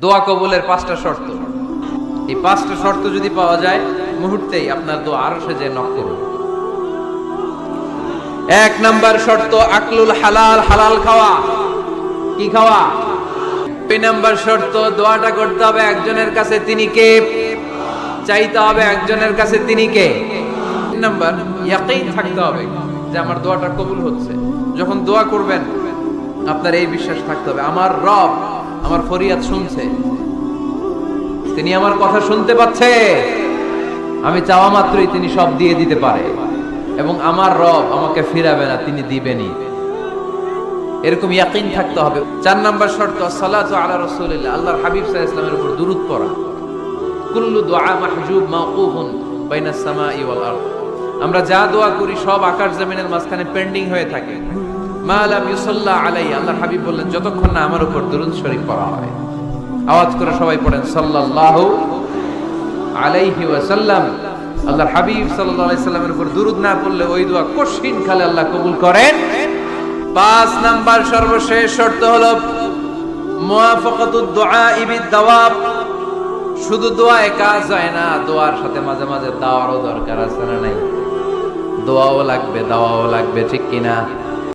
দোয়া কবুলের পাঁচটা শর্ত। এই পাঁচটা শর্ত যদি পাওয়া যায়, মুহূর্তেই আপনার দোয়া আরও সে যে এক নাম্বার শর্ত, আকলুল হালাল হালাল খাওয়া। কি খাওয়া? দুই নাম্বার শর্ত, দোয়াটা করতে হবে একজনের কাছে তিনি কে? চাইতে হবে একজনের কাছে তিনি কে? তিন নাম্বার, ইয়াকিন থাকতে হবে যে আমার দোয়াটা কবুল হচ্ছে। যখন দোয়া করবেন, আপনার এই বিশ্বাস থাকতে হবে। আমার রব আমার ফরিয়াদ শুনছে। তিনি আমার কথা শুনতে পাচ্ছে। আমি চাওয়া মাত্রই তিনি সব দিয়ে দিতে পারে। এবং আমার রব আমাকে ফিরাবে না, তিনি দিবেনই। এরকম ইয়াকিন থাকতে হবে। চার নাম্বার শর্ত, সালাতু আলা রাসূলিল্লাহ। আল্লাহর হাবিব সাল্লাল্লাহু আলাইহি উপর দুরূদ পড়া। কুল্লু দুআ মাহজুব মাওকুফুন বাইনাস সামাই ওয়াল আরদ। আমরা যা দোয়া করি সব আকাশ জমিনের মাঝখানে পেন্ডিং হয়ে থাকে। মা লাম আলাই আল্লাহর হাবিব বললেন, যতক্ষণ না আমার উপর শরীফ পড়া হয়। আওয়াজ করে সবাই পড়েন আলাইহি ওয়াসাল্লাম। হাবিব সাল্লাল্লাহু আলাইহি সাল্লামের উপর না পড়লে ওই দোয়া কঠিন খালে আল্লাহ কবুল করেন। পাঁচ নাম্বার সর্বশেষ শর্ত হলো, মুওয়াফাকাতুদ দুআ বিদ দাওয়াব। শুধু দোয়ায় কাজ হয় না, দোয়ার সাথে মাঝে মাঝে দাওয়ারও দরকার আছে না নাই? দোয়াও লাগবে, দাওয়াও লাগবে, ঠিক কিনা?